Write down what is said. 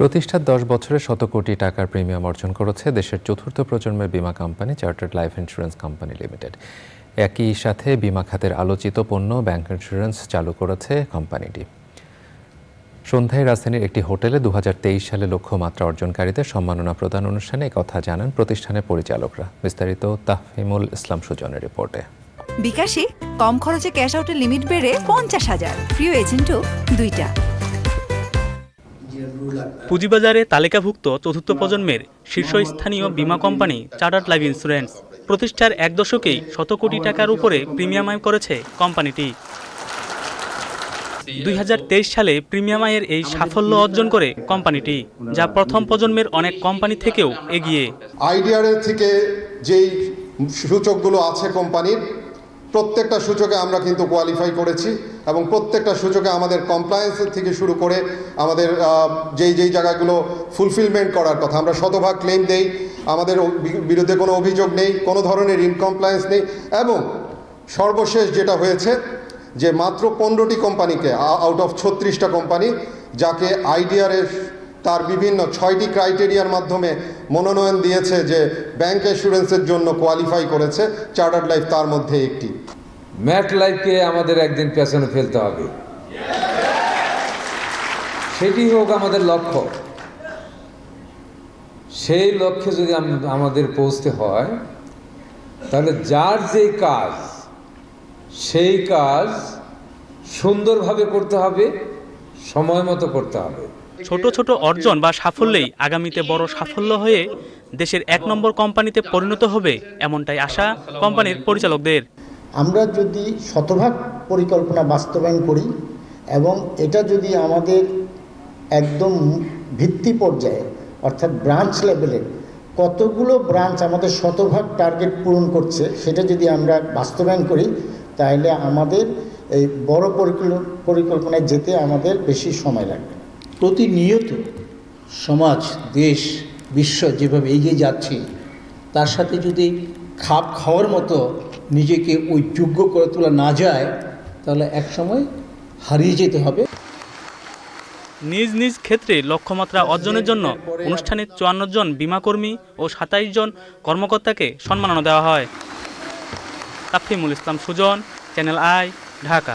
প্রতিষ্ঠার দশ বছরে শত কোটি টাকার প্রিমিয়াম অর্জন করেছে দেশের চতুর্থ প্রজন্মের বীমা company chartered life insurance company limited একই সাথে বীমা খাতের আলোচিত পণ্য ব্যাংক ইন্স্যুরেন্স চালু করেছে কোম্পানিটি। সন্ধ্যায় রাজধানীর একটি হোটেলে দুহাজার তেইশ সালে লক্ষ্যমাত্রা অর্জনকারীদের সম্মাননা প্রদান অনুষ্ঠানে কথা জানান প্রতিষ্ঠানের পরিচালকরা। বিস্তারিত তাহফিমুল ইসলাম সুজনের রিপোর্টে। বিকাশে কম খরচে ক্যাশ আউটের লিমিট বেড়ে পঞ্চাশ হাজার। প্রিয় এজেন্টও দুইটা। পুঁজিবাজারে তালিকাভুক্ত চতুর্থ প্রজন্মের শীর্ষস্থানীয় বীমা কোম্পানি চার্টার্ড লাইফ ইন্স্যুরেন্স। প্রতিষ্ঠার এক দশকেই শত কোটি টাকার উপরে প্রিমিয়াম আয় করেছে কোম্পানিটি। দুই হাজার তেইশ সালে প্রিমিয়াম আয়ের এই সাফল্য অর্জন করে কোম্পানিটি, যা প্রথম প্রজন্মের অনেক কোম্পানি থেকেও এগিয়ে। আইডিআরের থেকে যেই সূচকগুলো আছে কোম্পানির প্রত্যেকটা সূচকে আমরা কিন্তু কোয়ালিফাই করেছি এবং প্রত্যেকটা সূচকে আমাদের কমপ্লায়েন্সের থেকে শুরু করে আমাদের যেই যেই জায়গাগুলো ফুলফিলমেন্ট করার কথা। আমরা শতভাগ ক্লেম দেই, আমাদের বিরুদ্ধে কোনো অভিযোগ নেই, কোনো ধরনের ইনকমপ্লায়েন্স নেই এবং সর্বশেষ যেটা হয়েছে যে মাত্র পনেরোটি কোম্পানিকে আউট অফ ছত্রিশটা কোম্পানি, যাকে আইডিআরের তার বিভিন্ন ছয়টি ক্রাইটেরিয়ার মাধ্যমে মনোনয়ন দিয়েছে যে ব্যাংক অ্যাসুরেন্সের জন্য কোয়ালিফাই করেছে চার্টার্ড লাইফ তার মধ্যে একটি। ম্যাট লাইফকে আমাদের একদিন পেছনে ফেলতে হবে। সেটি হোক আমাদের লক্ষ্য। সেই লক্ষ্যে যদি আমাদের পৌঁছতে হয়, তাহলে যার যে কাজ, সেই কাজ সুন্দরভাবে করতে হবে, সময় মতো করতে হবে। ছোট ছোট অর্জন বা সাফল্যেই আগামীতে বড় সাফল্য হয়ে দেশের এক নম্বর কোম্পানিতে পরিণত হবে, এমনটাই আশা কোম্পানির পরিচালকদের। আমরা যদি শতভাগ পরিকল্পনা বাস্তবায়ন করি এবং এটা যদি আমাদের একদম ভিত্তি পর্যায়ে, অর্থাৎ ব্রাঞ্চ লেভেলে কতগুলো ব্রাঞ্চ আমাদের শতভাগ টার্গেট পূরণ করছে সেটা যদি আমরা বাস্তবায়ন করি তাহলে আমাদের এই বড় পরিকল্প- পরিকল্পনায় যেতে আমাদের বেশি সময় লাগবে। প্রতিনিয়ত সমাজ, দেশ, বিশ্ব যেভাবে এগিয়ে যাচ্ছে, তার সাথে যদি খাপ খাওয়ার মতো নিজেকে ওই যোগ্য করে তোলা না যায়, তাহলে একসময় হারিয়ে যেতে হবে। নিজ নিজ ক্ষেত্রে লক্ষ্যমাত্রা অর্জনের জন্য অনুষ্ঠানে চুয়ান্ন জন বিমাকর্মী ও সাতাইশ জন কর্মকর্তাকে সম্মাননা দেওয়া হয়। Tafimul Islam Sujan channel I Dhaka